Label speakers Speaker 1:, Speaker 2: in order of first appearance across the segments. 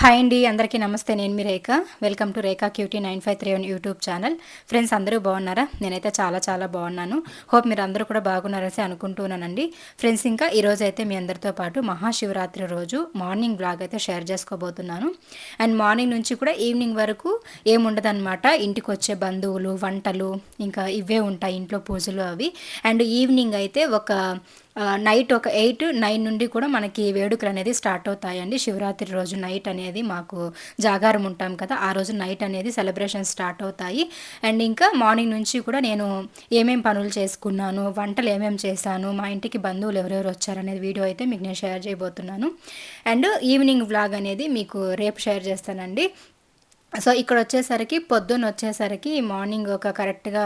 Speaker 1: Hi అండి అందరికీ నమస్తే. నేను మీ Rekha. Welcome to Rekha cutie nine five three one YouTube channel friends అందరూ బాగున్నారా? నేనైతే చాలా చాలా బాగున్నాను. హోప్ మీరు అందరూ కూడా బాగున్నారని అనుకుంటున్నానండి. ఫ్రెండ్స్ ఇంకా ఈరోజు అయితే మీ అందరితో పాటు మహాశివరాత్రి రోజు మార్నింగ్ బ్లాగ్ అయితే షేర్ చేసుకోబోతున్నాను. అండ్ మార్నింగ్ నుంచి కూడా ఈవినింగ్ వరకు ఏముండదన్నమాట. ఇంటికి వచ్చే బంధువులు వంటలు ఇంకా ఇవే ఉంటాయి ఇంట్లో పూజలు అవి. అండ్ ఈవినింగ్ అయితే ఒక నైట్ ఒక ఎయిట్ నైన్ నుండి కూడా మనకి వేడుకలు అనేది స్టార్ట్ అవుతాయండి. శివరాత్రి రోజు నైట్ అనేది మాకు జాగారం ఉంటాం కదా ఆ రోజు నైట్ అనేది సెలబ్రేషన్ స్టార్ట్ అవుతాయి. అండ్ ఇంకా మార్నింగ్ నుంచి కూడా నేను ఏమేం పనులు చేసుకున్నాను వంటలు ఏమేమి చేశాను మా ఇంటికి బంధువులు ఎవరెవరు వచ్చారనేది వీడియో అయితే మీకు నేను షేర్ చేయబోతున్నాను. అండ్ ఈవినింగ్ వ్లాగ్ అనేది మీకు రేపు షేర్ చేస్తానండి. సో ఇక్కడ వచ్చేసరికి పొద్దున్న వచ్చేసరికి మార్నింగ్ ఒక కరెక్ట్గా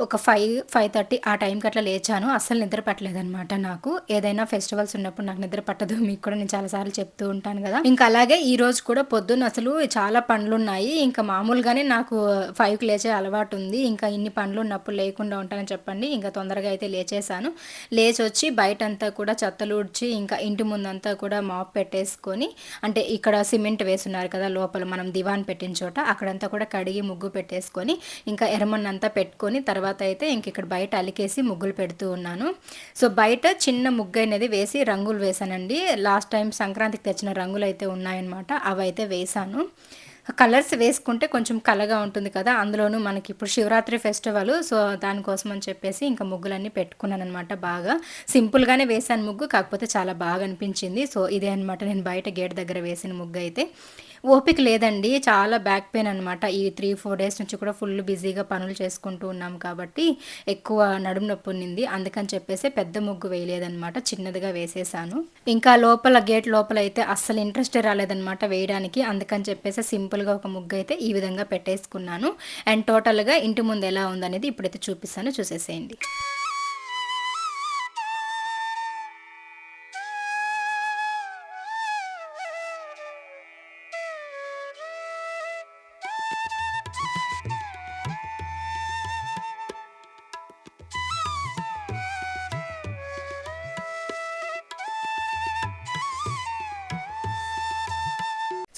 Speaker 1: ఒక ఫైవ్ ఫైవ్ థర్టీ ఆ టైంకి అట్లా లేచాను. అస్సలు నిద్ర పట్టలేదనమాట నాకు. ఏదైనా ఫెస్టివల్స్ ఉన్నప్పుడు నాకు నిద్ర పట్టదు. మీకు కూడా నేను చాలాసార్లు చెప్తూ ఉంటాను కదా. ఇంకా అలాగే ఈ రోజు కూడా పొద్దున్న అసలు చాలా పండ్లు ఉన్నాయి. ఇంకా మామూలుగానే నాకు ఫైవ్కి లేచే అలవాటు ఉంది. ఇంకా ఇన్ని పండ్లు ఉన్నప్పుడు లేకుండా ఉంటానని చెప్పండి. ఇంకా తొందరగా అయితే లేచేసాను లేచి వచ్చి బయట అంతా కూడా చెత్తలు ఊడ్చి ఇంకా ఇంటి ముందంతా కూడా మాప్ పెట్టేసుకొని అంటే ఇక్కడ సిమెంట్ వేసున్నారు కదా లోపల మనం దివాన్ పెట్టిన చోట అక్కడంతా కూడా కడిగి ముగ్గు పెట్టేసుకొని ఇంకా ఎర్రమన్నంతా పెట్టుకొని తర్వాత తర్వాత అయితే ఇంక ఇక్కడ బయట అలికేసి ముగ్గులు పెడుతూ ఉన్నాను. సో బయట చిన్న ముగ్గు అనేది వేసి రంగులు వేసానండి లాస్ట్ టైం సంక్రాంతికి తెచ్చిన రంగులు అయితే ఉన్నాయన్నమాట. అవి అయితే వేసాను కలర్స్ వేసుకుంటే కొంచెం కలగా ఉంటుంది కదా. అందులోనూ మనకి ఇప్పుడు శివరాత్రి ఫెస్టివల్ సో దానికోసం అని చెప్పేసి ఇంకా ముగ్గులన్నీ పెట్టుకున్నాను అనమాట బాగా సింపుల్గానే వేసాను ముగ్గు కాకపోతే చాలా బాగా అనిపించింది. సో ఇదే అనమాట నేను బయట గేట్ దగ్గర వేసిన ముగ్గు అయితే ఓపిక లేదండి. చాలా బ్యాక్ పెయిన్ అనమాట ఈ త్రీ ఫోర్ డేస్ నుంచి కూడా ఫుల్ బిజీగా పనులు చేసుకుంటూ ఉన్నాం కాబట్టి ఎక్కువ నడుము నొప్పి ఉన్నింది. అందుకని చెప్పేసి పెద్ద ముగ్గు వేయలేదనమాట చిన్నదిగా వేసేసాను. ఇంకా లోపల గేట్ లోపల అయితే అస్సలు ఇంట్రెస్ట్ రాలేదనమాట వేయడానికి. అందుకని చెప్పేసి సింపుల్గా ఒక ముగ్గు అయితే ఈ విధంగా పెట్టేసుకున్నాను. అండ్ టోటల్గా ఇంటి ముందు ఎలా ఉందనేది ఇప్పుడైతే చూపిస్తాను. చూసేసేయండి.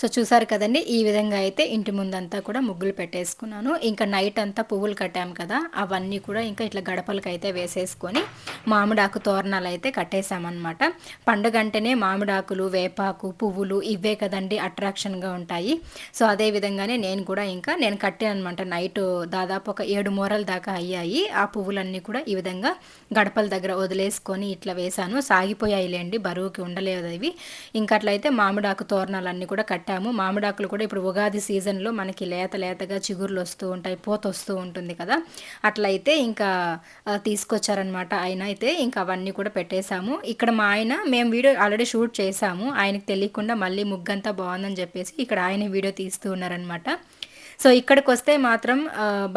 Speaker 1: సో చూసారు కదండి ఈ విధంగా అయితే ఇంటి ముందంతా కూడా ముగ్గులు పెట్టేసుకున్నాను. ఇంకా నైట్ అంతా పువ్వులు కట్టాము కదా అవన్నీ కూడా ఇంకా ఇట్లా గడపలకైతే అయితే వేసేసుకొని మామిడాకు తోరణాలు అయితే కట్టేశామన్నమాట. పండుగ అంటేనే మామిడాకులు వేపాకు పువ్వులు ఇవే కదండి అట్రాక్షన్గా ఉంటాయి. సో అదే విధంగానే నేను కూడా ఇంకా నేను కట్టాను అనమాట నైట్ దాదాపు ఒక ఏడు మూరల దాకా అయ్యాయి. ఆ పువ్వులన్నీ కూడా ఈ విధంగా గడపల దగ్గర వదిలేసుకొని ఇట్లా వేశాను. సాగిపోయాయిలేండి బరువుకి ఉండలేదు అవి. ఇంకా అట్లయితే మామిడాకు తోరణాలన్నీ కూడా కట్టాను. పెట్టాము మామిడాకులు కూడా ఇప్పుడు ఉగాది సీజన్లో మనకి లేత లేతగా చిగుర్లు వస్తూ ఉంటాయి. పోత వస్తూ ఉంటుంది కదా. అట్లయితే ఇంకా తీసుకొచ్చారనమాట ఆయన అయితే. ఇంకా అవన్నీ కూడా పెట్టేశాము. ఇక్కడ మా ఆయన మేము వీడియో ఆల్రెడీ షూట్ చేశాము. ఆయనకు తెలియకుండా మళ్ళీ ముగ్గంతా బాగుందని చెప్పేసి ఇక్కడ ఆయన వీడియో తీస్తూ ఉన్నారనమాట సో ఇక్కడికి వస్తే మాత్రం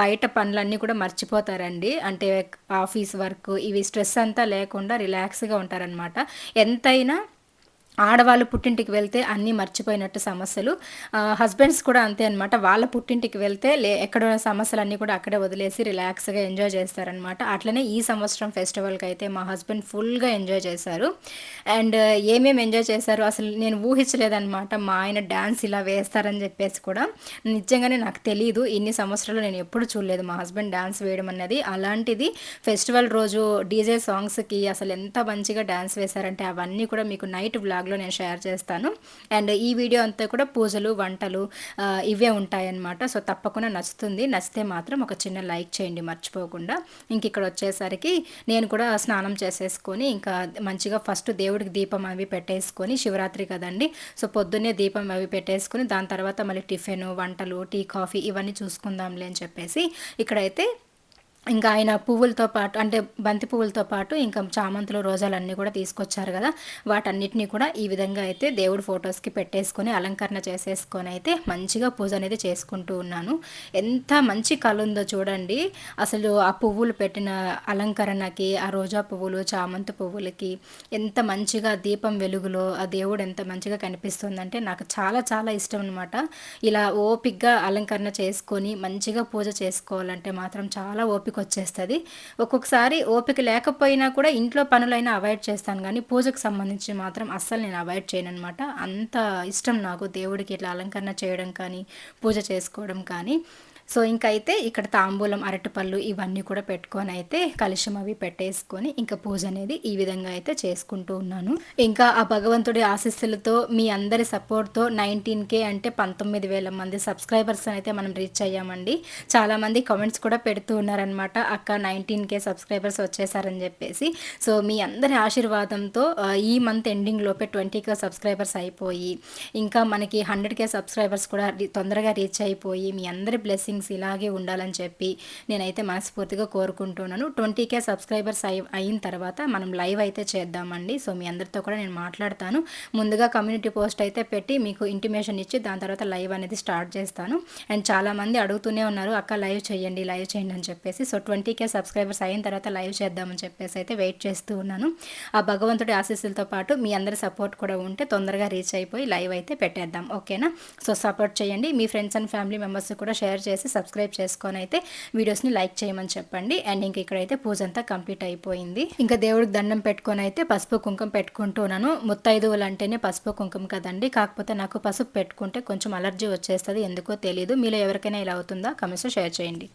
Speaker 1: బయట పనులన్నీ కూడా మర్చిపోతారండి. అంటే ఆఫీస్ వర్క్ ఇవి స్ట్రెస్ అంతా లేకుండా రిలాక్స్గా ఉంటారనమాట ఎంతైనా ఆడవాళ్ళు పుట్టింటికి వెళ్తే అన్నీ మర్చిపోయినట్టు సమస్యలు. హస్బెండ్స్ కూడా అంతే అనమాట వాళ్ళ పుట్టింటికి వెళ్తే లే ఎక్కడ సమస్యలు అన్నీ కూడా అక్కడే వదిలేసి రిలాక్స్గా ఎంజాయ్ చేస్తారనమాట అట్లనే ఈ సంవత్సరం ఫెస్టివల్కి అయితే మా హస్బెండ్ ఫుల్గా ఎంజాయ్ చేశారు. అండ్ ఏమేమి ఎంజాయ్ చేశారు? అసలు నేను ఊహించలేదనమాట మా ఆయన డ్యాన్స్ ఇలా వేస్తారని చెప్పేసి కూడా. నిజంగానే నాకు తెలియదు ఇన్ని సంవత్సరాలు నేను ఎప్పుడు చూడలేదు మా హస్బెండ్ డ్యాన్స్ వేయడం అన్నది. అలాంటిది ఫెస్టివల్ రోజు డీజే సాంగ్స్కి అసలు ఎంత మంచిగా డ్యాన్స్ వేశారంటే అవన్నీ కూడా మీకు నైట్ బ్లాగ్ బ్లాగ్లో నేను షేర్ చేస్తాను. అండ్ ఈ వీడియో అంతా కూడా పూజలు వంటలు ఇవే ఉంటాయన్నమాట. సో తప్పకుండా నచ్చుతుంది. నచ్చితే మాత్రం ఒక చిన్న లైక్ చేయండి మర్చిపోకుండా. ఇంక ఇక్కడ వచ్చేసరికి నేను కూడా స్నానం చేసేసుకొని ఇంకా మంచిగా ఫస్ట్ దేవుడికి దీపం అవి పెట్టేసుకొని శివరాత్రి కదండి. సో పొద్దున్నే దీపం అవి పెట్టేసుకొని దాని తర్వాత మళ్ళీ టిఫిన్ వంటలు టీ కాఫీ ఇవన్నీ చూసుకుందాంలే అని చెప్పేసి ఇక్కడైతే ఇంకా ఆయన పువ్వులతో పాటు అంటే బంతి పువ్వులతో పాటు ఇంకా చామంతులు రోజాలు అన్నీ కూడా తీసుకొచ్చారు కదా. వాటన్నిటిని కూడా ఈ విధంగా అయితే దేవుడి ఫొటోస్కి పెట్టేసుకొని అలంకరణ చేసేసుకొని అయితే మంచిగా పూజ అనేది చేసుకుంటూ ఉన్నాను. ఎంత మంచి కళ ఉందో చూడండి. అసలు ఆ పువ్వులు పెట్టిన అలంకరణకి ఆ రోజా పువ్వులు చామంతి పువ్వులకి ఎంత మంచిగా దీపం వెలుగులో ఆ దేవుడు ఎంత మంచిగా కనిపిస్తుందంటే నాకు చాలా చాలా ఇష్టం అనమాట ఇలా ఓపిక్గా అలంకరణ చేసుకొని మంచిగా పూజ చేసుకోవాలంటే మాత్రం చాలా ఓపిక ఓపిక వచ్చేస్తుంది ఒక్కొక్కసారి ఓపిక లేకపోయినా కూడా ఇంట్లో పనులైనా అవాయిడ్ చేస్తాను. కానీ పూజకు సంబంధించి మాత్రం అస్సలు నేను అవాయిడ్ చేయను అనమాట అంత ఇష్టం నాకు దేవుడికి ఇట్లా అలంకరణ చేయడం కానీ పూజ చేసుకోవడం కానీ. సో ఇంకైతే ఇక్కడ తాంబూలం అరటిపళ్ళు ఇవన్నీ కూడా పెట్టుకొని అయితే కలుషం అవి పెట్టేసుకొని ఇంకా పూజ అనేది ఈ విధంగా అయితే చేసుకుంటూ ఉన్నాను. ఇంకా ఆ భగవంతుడి ఆశీస్సులతో మీ అందరి సపోర్ట్తో నైన్టీన్ కే అంటే పంతొమ్మిది వేల మంది సబ్స్క్రైబర్స్ అయితే మనం రీచ్ అయ్యామండి. చాలామంది కామెంట్స్ కూడా పెడుతూ ఉన్నారనమాట అక్క నైన్టీన్ కే సబ్స్క్రైబర్స్ వచ్చేసారని చెప్పేసి. సో మీ అందరి ఆశీర్వాదంతో ఈ మంత్ ఎండింగ్ లోపే ట్వంటీ కే సబ్స్క్రైబర్స్ అయిపోయి ఇంకా మనకి హండ్రెడ్ కే సబ్స్క్రైబర్స్ కూడా తొందరగా రీచ్ అయిపోయి మీ అందరి బ్లెస్సింగ్ బ్లెస్సింగ్స్ ఇలాగే ఉండాలని చెప్పి నేనైతే మనస్ఫూర్తిగా కోరుకుంటున్నాను. ట్వంటీ కే సబ్స్క్రైబర్స్ అయి అయిన తర్వాత మనం లైవ్ అయితే చేద్దామండి. సో మీ అందరితో కూడా నేను మాట్లాడతాను. ముందుగా కమ్యూనిటీ పోస్ట్ అయితే పెట్టి మీకు ఇంటిమేషన్ ఇచ్చి దాని తర్వాత లైవ్ అనేది స్టార్ట్ చేస్తాను. అండ్ చాలామంది అడుగుతూనే ఉన్నారు అక్క లైవ్ చేయండి లైవ్ చేయండి అని చెప్పేసి. సో ట్వంటీ కే సబ్స్క్రైబర్స్ అయిన తర్వాత లైవ్ చేద్దామని చెప్పేసి అయితే వెయిట్ చేస్తూ ఉన్నాను. ఆ భగవంతుడి ఆశీస్సులతో పాటు మీ అందరి సపోర్ట్ కూడా ఉంటే తొందరగా రీచ్ అయిపోయి లైవ్ అయితే పెట్టేద్దాం. ఓకేనా? సో సపోర్ట్ చేయండి. మీ ఫ్రెండ్స్ అండ్ ఫ్యామిలీ మెంబర్స్ కూడా షేర్ చేసి చేసి సబ్స్క్రైబ్ చేసుకొని అయితే వీడియోస్ని లైక్ చేయమని చెప్పండి. అండ్ ఇంక ఇక్కడైతే పూజ అంతా కంప్లీట్ అయిపోయింది. ఇంకా దేవుడికి దండం పెట్టుకొని అయితే పసుపు కుంకుమ పెట్టుకుంటున్నాను. ముత్తైదువులు అంటేనే పసుపు కుంకుమ కదండి. కాకపోతే నాకు పసుపు పెట్టుకుంటే కొంచెం అలర్జీ వచ్చేస్తుంది ఎందుకో తెలియదు మీలో ఎవరికైనా ఇలా అవుతుందా? కమెంట్స్ షేర్ చేయండి.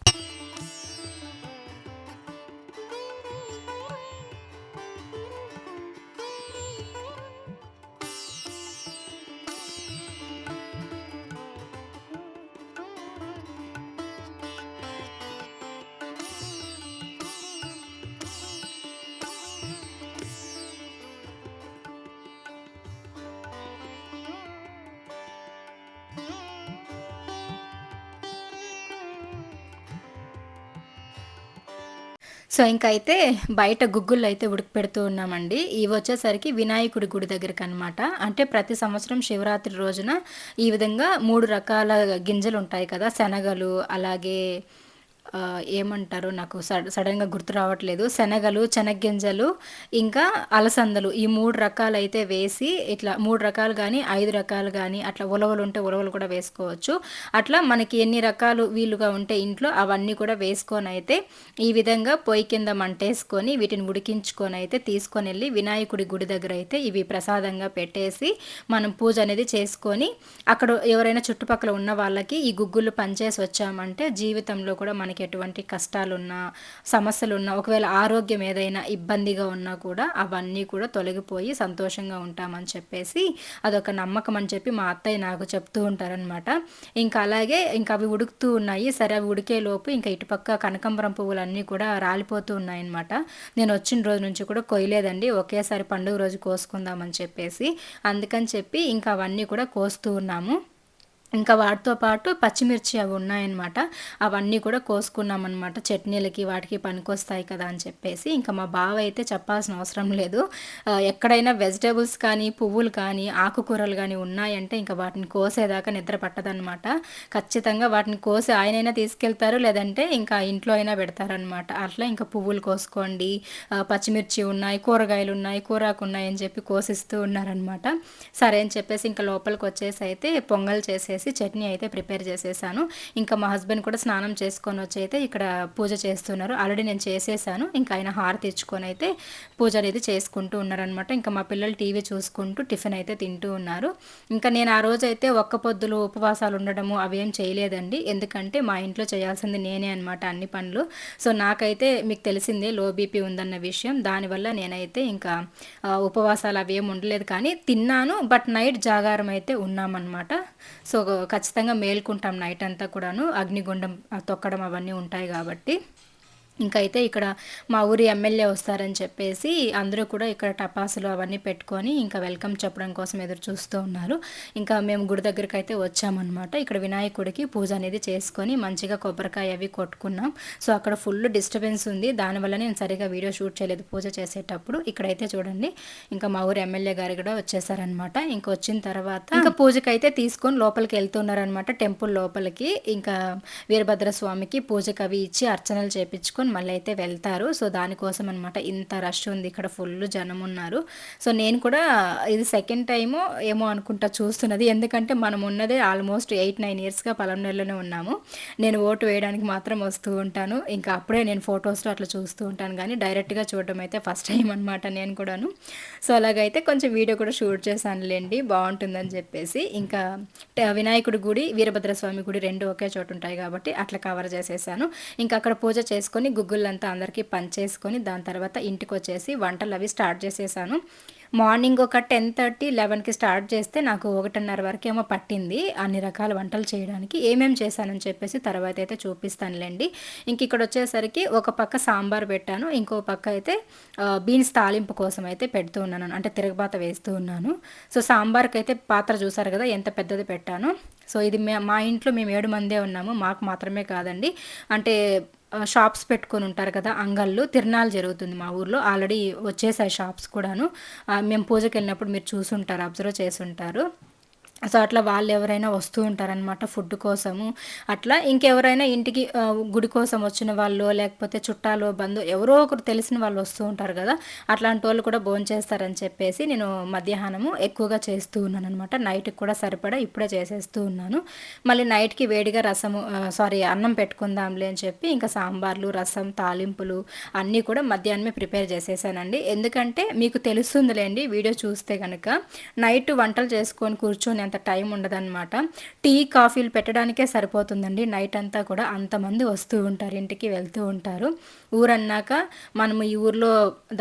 Speaker 1: సో ఇంకైతే బయట గుగ్గుల్లో అయితే ఉడికి పెడుతూ ఉన్నామండి. ఇవి వచ్చేసరికి వినాయకుడి గుడి దగ్గరికి అనమాట అంటే ప్రతి సంవత్సరం శివరాత్రి రోజున ఈ విధంగా మూడు రకాల గింజలు ఉంటాయి కదా శనగలు అలాగే ఏమంటారు? నాకు సడన్గా గుర్తు రావట్లేదు. శనగలు చెనగ్గింజలు ఇంకా అలసందలు ఈ మూడు రకాలు అయితే వేసి ఇట్లా మూడు రకాలు కానీ ఐదు రకాలు కానీ అట్లా ఉలవలు ఉంటే ఉలవలు కూడా వేసుకోవచ్చు. అట్లా మనకి ఎన్ని రకాలు వీలుగా ఉంటే ఇంట్లో అవన్నీ కూడా వేసుకొని అయితే ఈ విధంగా పొయ్యి కింద మంటేసుకొని వీటిని ఉడికించుకొని అయితే తీసుకొని వెళ్ళి వినాయకుడి గుడి దగ్గర అయితే ఇవి ప్రసాదంగా పెట్టేసి మనం పూజ అనేది చేసుకొని అక్కడ ఎవరైనా చుట్టుపక్కల ఉన్న వాళ్ళకి ఈ గుగ్గులు పనిచేసి వచ్చామంటే జీవితంలో కూడా మన మనకి ఎటువంటి కష్టాలున్నా సమస్యలున్నా ఒకవేళ ఆరోగ్యం ఏదైనా ఇబ్బందిగా ఉన్నా కూడా అవన్నీ కూడా తొలగిపోయి సంతోషంగా ఉంటామని చెప్పేసి అదొక నమ్మకం అని చెప్పి మా అత్తయ్య నాకు చెప్తూ ఉంటారనమాట ఇంకా అలాగే ఇంకా అవి ఉడుకుతూ ఉన్నాయి. సరే అవి ఉడికే లోపు ఇంకా ఇటుపక్క కనకంబరం పువ్వులు అన్నీ కూడా రాలిపోతూ ఉన్నాయన్నమాట. నేను వచ్చిన రోజు నుంచి కూడా కొయ్యలేదండి. ఒకేసారి పండుగ రోజు కోసుకుందామని చెప్పేసి అందుకని చెప్పి ఇంకా అవన్నీ కూడా కోస్తూ ఉన్నాము. ఇంకా వాటితో పాటు పచ్చిమిర్చి అవి ఉన్నాయన్నమాట. అవన్నీ కూడా కోసుకున్నామన్నమాట. చట్నీలకి వాటికి పనికొస్తాయి కదా అని చెప్పేసి ఇంకా మా బావ అయితే చెప్పాల్సిన అవసరం లేదు. ఎక్కడైనా వెజిటేబుల్స్ కానీ పువ్వులు కానీ ఆకుకూరలు కానీ ఉన్నాయంటే ఇంకా వాటిని కోసేదాకా నిద్ర పట్టదనమాట ఖచ్చితంగా వాటిని కోసి ఆయనైనా తీసుకెళ్తారు లేదంటే ఇంకా ఇంట్లో అయినా పెడతారనమాట అట్లా ఇంకా పువ్వులు కోసుకోండి. పచ్చిమిర్చి ఉన్నాయి కూరగాయలు ఉన్నాయి కూరాకు ఉన్నాయి అని చెప్పి కోసిస్తూ ఉన్నారనమాట సరే అని చెప్పేసి ఇంకా లోపలికి వచ్చేసి అయితే పొంగల్ చేసేసి చేసి చట్నీ అయితే ప్రిపేర్ చేసేసాను. ఇంకా మా హస్బెండ్ కూడా స్నానం చేసుకొని వచ్చి అయితే ఇక్కడ పూజ చేస్తున్నారు. ఆల్రెడీ నేను చేసేసాను. ఇంకా ఆయన హార తెచ్చుకొని అయితే పూజ అనేది చేసుకుంటూ ఉన్నారనమాట ఇంకా మా పిల్లలు టీవీ చూసుకుంటూ టిఫిన్ అయితే తింటూ ఉన్నారు. ఇంకా నేను ఆ రోజు అయితే ఒక్క పొద్దులు ఉపవాసాలు ఉండడము అవేం చేయలేదండి. ఎందుకంటే మా ఇంట్లో చేయాల్సింది నేనే అనమాట అన్ని పనులు. సో నాకైతే మీకు తెలిసిందే లో బీపీ ఉందన్న విషయం. దానివల్ల నేనైతే ఇంకా ఉపవాసాలు అవేం ఉండలేదు. కానీ తిన్నాను బట్ నైట్ జాగారం అయితే ఉన్నామన్నమాట. సో ఖచ్చితంగా మేల్కుంటాం నైట్ అంతా కూడాను. అగ్నిగుండం తొక్కడం అవన్నీ ఉంటాయి కాబట్టి. ఇంకా అయితే ఇక్కడ మా ఊరి ఎమ్మెల్యే వస్తారని చెప్పేసి అందరూ కూడా ఇక్కడ టపాసులు అవన్నీ పెట్టుకొని ఇంకా వెల్కమ్ చెప్పడం కోసం ఎదురు చూస్తూ ఉన్నారు. ఇంకా మేము గుడి దగ్గరికి అయితే వచ్చామన్నమాట. ఇక్కడ వినాయకుడికి పూజ అనేది చేసుకొని మంచిగా కొబ్బరికాయ అవి కొట్టుకున్నాం. సో అక్కడ ఫుల్ డిస్టర్బెన్స్ ఉంది. దానివల్ల నేను సరిగా వీడియో షూట్ చేయలేదు పూజ చేసేటప్పుడు. ఇక్కడైతే చూడండి ఇంకా మా ఊరి ఎమ్మెల్యే గారు కూడా వచ్చేసారనమాట ఇంకా వచ్చిన తర్వాత ఇంకా పూజకి అయితే తీసుకొని లోపలికి వెళ్తున్నారనమాట టెంపుల్ లోపలికి. ఇంకా వీరభద్ర స్వామికి పూజకి అవి ఇచ్చి అర్చనలు చేపించుకొని మళ్ళీ అయితే వెళ్తారు. సో దానికోసం అనమాట ఇంత రష్ ఉంది. ఇక్కడ ఫుల్ జనం ఉన్నారు సో నేను కూడా ఇది సెకండ్ టైము ఏమో అనుకుంటా చూస్తున్నది. ఎందుకంటే మనం ఉన్నదే ఆల్మోస్ట్ ఎయిట్ నైన్ ఇయర్స్గా నెలలోనే ఉన్నాము. నేను ఓటు వేయడానికి మాత్రం వస్తూ ఉంటాను. ఇంకా అప్పుడే నేను ఫొటోస్లో అట్లా చూస్తూ ఉంటాను. కానీ డైరెక్ట్గా చూడడం అయితే ఫస్ట్ టైం అనమాట నేను కూడాను. సో అలాగైతే కొంచెం వీడియో కూడా షూట్ చేశానులేండి. బాగుంటుందని చెప్పేసి. ఇంకా వినాయకుడి గుడి వీరభద్రస్వామి గుడి రెండు ఒకే చోటు ఉంటాయి కాబట్టి అట్లా కవర్ చేసేసాను. ఇంకా అక్కడ పూజ చేసుకొని గుగ్గులంతా అందరికీ పంచేసుకొని దాని తర్వాత ఇంటికి వచ్చేసి వంటలు అవి స్టార్ట్ చేసేసాను. మార్నింగ్ ఒక టెన్ థర్టీ లెవెన్కి స్టార్ట్ చేస్తే నాకు ఒకటిన్నర వరకు ఏమో పట్టింది అన్ని రకాల వంటలు చేయడానికి. ఏమేమి చేశానని చెప్పేసి తర్వాత అయితే చూపిస్తానులేండి. ఇంక ఇక్కడ వచ్చేసరికి ఒక పక్క సాంబార్ పెట్టాను. ఇంకో పక్క అయితే బీన్స్ తాలింపు కోసం అయితే పెడుతూ ఉన్నాను. అంటే తిరగబాత వేస్తూ ఉన్నాను. సో సాంబార్కి అయితే పాత్ర చూసారు కదా ఎంత పెద్దది పెట్టాను. సో ఇది మా ఇంట్లో మేము ఏడు మందే ఉన్నాము. మాకు మాత్రమే కాదండి. అంటే షాప్స్ పెట్టుకొని ఉంటారు కదా అంగళ్ళు తిరణాలు జరుగుతుంది మా ఊర్లో. ఆల్రెడీ వచ్చేసాయి షాప్స్ కూడాను. మేము పూజకి వెళ్ళినప్పుడు మీరు చూసుంటారు అబ్జర్వ్ చేసి ఉంటారు. సో అట్లా వాళ్ళు ఎవరైనా వస్తూ ఉంటారనమాట ఫుడ్ కోసము. అట్లా ఇంకెవరైనా ఇంటికి గుడి కోసం వచ్చిన వాళ్ళు లేకపోతే చుట్టాలు బంధువు ఎవరో ఒకరు తెలిసిన వాళ్ళు వస్తూ ఉంటారు కదా అట్లాంటి వాళ్ళు కూడా భోజనం చేస్తారని చెప్పేసి నేను మధ్యాహ్నము ఎక్కువగా చేస్తూ ఉన్నాను అనమాట నైట్కి కూడా సరిపడా ఇప్పుడే చేసేస్తూ ఉన్నాను. మళ్ళీ నైట్కి వేడిగా రసము సారీ అన్నం పెట్టుకుందాంలే అని చెప్పి ఇంకా సాంబార్లు రసం తాలింపులు అన్నీ కూడా మధ్యాహ్నమే ప్రిపేర్ చేసేసానండి. ఎందుకంటే మీకు తెలుస్తుందిలేండి వీడియో చూస్తే కనుక నైట్ వంటలు చేసుకొని కూర్చొని అంత టైం ఉండదన్నమాట. టీ కాఫీలు పెట్టడానికే సరిపోతుందండి. నైట్ అంతా కూడా అంతమంది వస్తూ ఉంటారు ఇంటికి వెళ్తూ ఉంటారు. ఊరన్నాక మనం ఈ ఊర్లో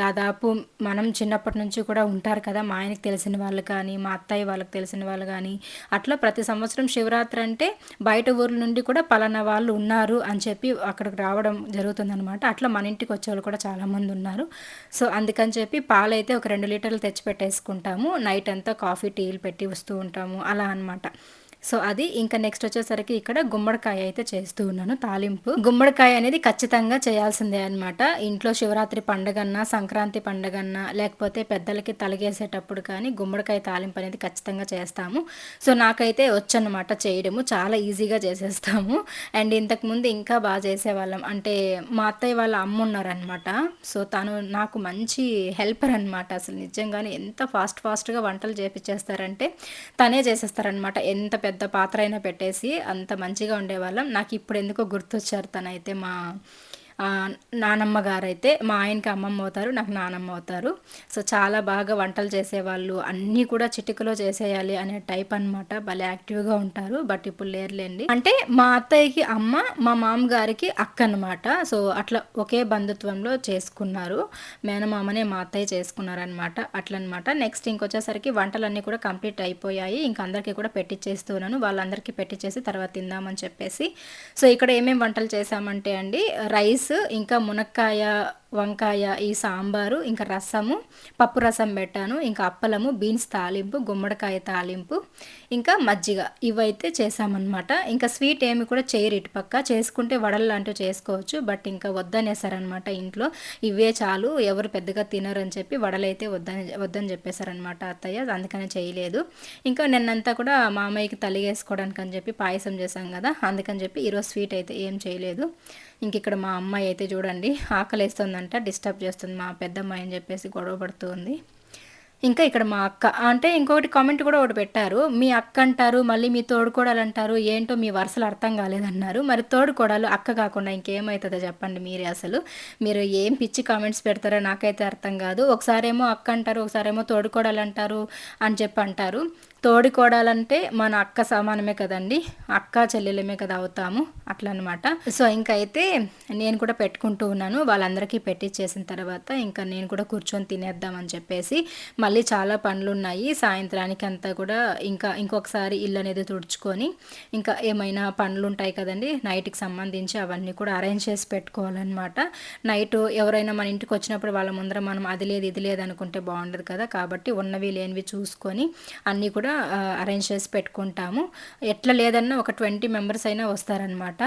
Speaker 1: దాదాపు మనం చిన్నప్పటి నుంచి కూడా ఉంటారు కదా మా ఆయనకి తెలిసిన వాళ్ళు కానీ మా అత్తయ్య వాళ్ళకి తెలిసిన వాళ్ళు కానీ అట్లా ప్రతి సంవత్సరం శివరాత్రి అంటే బయట ఊర్ల నుండి కూడా పలానా వాళ్ళు ఉన్నారు అని చెప్పి అక్కడికి రావడం జరుగుతుందనమాట అట్లా మన ఇంటికి వచ్చే వాళ్ళు కూడా చాలామంది ఉన్నారు. సో అందుకని చెప్పి పాలైతే ఒక రెండు లీటర్లు తెచ్చి పెట్టేసుకుంటాము. నైట్ అంతా కాఫీ టీలు పెట్టి వస్తూ ఉంటాము. అలా అనమాట సో అది ఇంకా నెక్స్ట్ వచ్చేసరికి ఇక్కడ గుమ్మడికాయ అయితే చేస్తూ ఉన్నాను తాలింపు. గుమ్మడికాయ అనేది ఖచ్చితంగా చేయాల్సిందే అనమాట ఇంట్లో శివరాత్రి పండగన్నా సంక్రాంతి పండగన్నా లేకపోతే పెద్దలకి తలగేసేటప్పుడు కానీ గుమ్మడికాయ తాలింపు అనేది ఖచ్చితంగా చేస్తాము. సో నాకైతే వచ్చనమాట చేయడము చాలా ఈజీగా చేసేస్తాము. అండ్ ఇంతకుముందు ఇంకా బాగా చేసేవాళ్ళం. అంటే మా అత్తయ్య వాళ్ళ అమ్మ ఉన్నారనమాట సో తను నాకు మంచి హెల్పర్ అనమాట అసలు నిజంగానే ఎంత ఫాస్ట్ ఫాస్ట్గా వంటలు చేపించేస్తారంటే తనే చేసేస్తారనమాట ఎంత పెద్ద పెద్ద పాత్ర అయినా పెట్టేసి అంత మంచిగా ఉండేవాళ్ళం. నాకు ఇప్పుడు ఎందుకో గుర్తొచ్చారు తనైతే మా నానమ్మ గారు అయితే మా ఆయనకి అమ్మమ్మ అవుతారు నాకు నానమ్మ అవుతారు. సో చాలా బాగా వంటలు చేసేవాళ్ళు అన్నీ కూడా చిటికలో చేసేయాలి అనే టైప్ అనమాట భలే యాక్టివ్గా ఉంటారు బట్ ఇప్పుడు లేరులేండి. అంటే మా అత్తయ్యకి అమ్మ మా మామగారికి అక్క అనమాట సో అట్లా ఒకే బంధుత్వంలో చేసుకున్నారు. మేనమామనే మా అత్తయ్య చేసుకున్నారనమాట అట్లనమాట నెక్స్ట్ ఇంకొచ్చేసరికి వంటలన్నీ కూడా కంప్లీట్ అయిపోయాయి. ఇంకా అందరికీ కూడా పెట్టిచ్చేస్తున్నాను వాళ్ళందరికీ పెట్టించేసి తర్వాత తిందామని చెప్పేసి. సో ఇక్కడ ఏమేమి వంటలు చేసామంటే అండి రైస్ ఇంకా మునక్కాయ వంకాయ ఈ సాంబారు ఇంకా రసము పప్పు రసం పెట్టాను ఇంకా అప్పలము బీన్స్ తాలింపు గుమ్మడికాయ తాలింపు ఇంకా మజ్జిగ. ఇవైతే చేసామన్నమాట. ఇంకా స్వీట్ ఏమి కూడా చేయరు ఇటు పక్క. చేసుకుంటే వడలు లాంటివి చేసుకోవచ్చు బట్ ఇంకా వద్దనేసారనమాట ఇంట్లో. ఇవే చాలు ఎవరు పెద్దగా తినరు అని చెప్పి వడలైతే వద్దని వద్దని చెప్పేశారనమాట అత్తయ్య. అందుకనే చేయలేదు. ఇంకా నిన్నంతా కూడా మామయ్యకి తలిగేసుకోవడానికి అని చెప్పి పాయసం చేశాం కదా అందుకని చెప్పి ఈరోజు స్వీట్ అయితే ఏం చేయలేదు. ఇంక ఇక్కడ మా అమ్మాయి అయితే చూడండి ఆకలేస్తుందంట డిస్టర్బ్ చేస్తుంది మా పెద్దమ్మాయి అని చెప్పేసి గొడవ పడుతుంది. ఇంకా ఇక్కడ మా అక్క అంటే ఇంకొకటి కామెంట్ కూడా ఒకటి పెట్టారు మీ అక్క అంటారు మళ్ళీ మీ తోడుకోడలు అంటారు ఏంటో మీ వరుసలు అర్థం కాలేదన్నారు. మరి తోడుకోడలు అక్క కాకుండా ఇంకేమవుతుందో చెప్పండి మీరే అసలు. మీరు ఏం పిచ్చి కామెంట్స్ పెడతారో నాకైతే అర్థం కాదు. ఒకసారేమో అక్క అంటారు ఒకసారేమో తోడుకోడలు అంటారు అని చెప్పి అంటారు తోడికోడాలంటే మన అక్క సమానమే కదండి. అక్క చెల్లెలమే కదా అవుతాము. అట్లా అనమాట సో ఇంకైతే అయితే నేను కూడా పెట్టుకుంటూ ఉన్నాను. వాళ్ళందరికీ పెట్టించేసిన తర్వాత ఇంకా నేను కూడా కూర్చొని తినేద్దామని చెప్పేసి మళ్ళీ చాలా పనులు ఉన్నాయి సాయంత్రానికి అంతా కూడా ఇంకా ఇంకొకసారి ఇల్లు అనేది తుడుచుకొని ఇంకా ఏమైనా పనులు ఉంటాయి కదండి. నైట్కి సంబంధించి అవన్నీ కూడా అరేంజ్ చేసి పెట్టుకోవాలన్నమాట. నైట్ ఎవరైనా మన ఇంటికి వచ్చినప్పుడు వాళ్ళ ముందర మనం అది లేదు ఇది లేదు అనుకుంటే బాగుండదు కదా. కాబట్టి ఉన్నవి లేనివి చూసుకొని అన్నీ కూడా కూడా అరేంజ్ చేసి పెట్టుకుంటాము. ఎట్లా లేదన్నా ఒక ట్వంటీ మెంబర్స్ అయినా వస్తారనమాట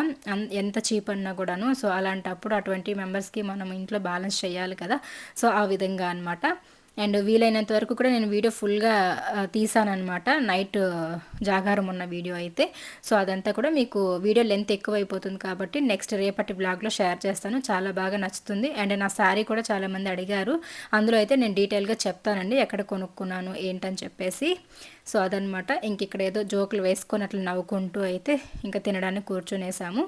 Speaker 1: ఎంత చీప్ అన్నా కూడాను. సో అలాంటప్పుడు ఆ ట్వంటీ మెంబర్స్కి మనం ఇంట్లో బ్యాలెన్స్ చేయాలి కదా. సో ఆ విధంగా అనమాట అండ్ వీలైనంత వరకు కూడా నేను వీడియో ఫుల్గా తీసానమాట నైట్ జాగారం ఉన్న వీడియో అయితే. సో అదంతా కూడా మీకు వీడియో లెంత్ ఎక్కువ అయిపోతుంది కాబట్టి నెక్స్ట్ రేపటి బ్లాగ్లో షేర్ చేస్తాను. చాలా బాగా నచ్చుతుంది. అండ్ నా శారీ కూడా చాలామంది అడిగారు. అందులో అయితే నేను డీటెయిల్గా చెప్తానండి. ఎక్కడ కొనుక్కున్నాను ఏంటని చెప్పేసి. సో అదనమాట ఇంక ఇక్కడ ఏదో జోకులు వేసుకొని అట్లా నవ్వుకుంటూ అయితే ఇంకా తినడానికి కూర్చునేసాము.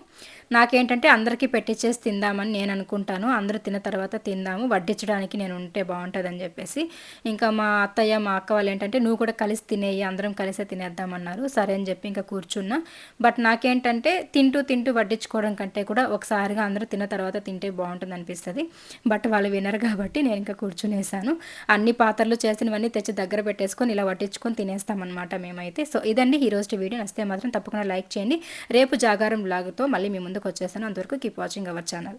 Speaker 1: నాకేంటంటే అందరికీ పెట్టించేసి తిందామని నేను అనుకుంటాను. అందరూ తిన్న తర్వాత తిందాము. వడ్డించడానికి నేను ఉంటే బాగుంటుందని చెప్పేసి. ఇంకా మా అత్తయ్య మా అక్క వాళ్ళు ఏంటంటే నువ్వు కూడా కలిసి తినేయి అందరం కలిసే తినేద్దామన్నారు. సరే అని చెప్పి ఇంకా కూర్చున్నా. బట్ నాకేంటంటే తింటూ తింటూ వడ్డించుకోవడం కంటే కూడా ఒకసారిగా అందరూ తిన్న తర్వాత తింటే బాగుంటుంది అనిపిస్తుంది. బట్ వాళ్ళు వినరు కాబట్టి నేను ఇంకా కూర్చునేసాను. అన్ని పాత్రలు చేసినవన్నీ తెచ్చి దగ్గర పెట్టేసుకొని ఇలా వడ్డించుకొని తినేస్తాను. చేస్తామన్నమాట మేమైతే. సో ఇదండి ఈరోజు వీడియో. నచ్చితే మాత్రం తప్పకుండా లైక్ చేయండి. రేపు జాగారం బ్లాగ్తో మళ్ళీ మీ ముందుకు వచ్చేస్తాను. అంతవరకు కీప్ వాచింగ్ అవర్ ఛానల్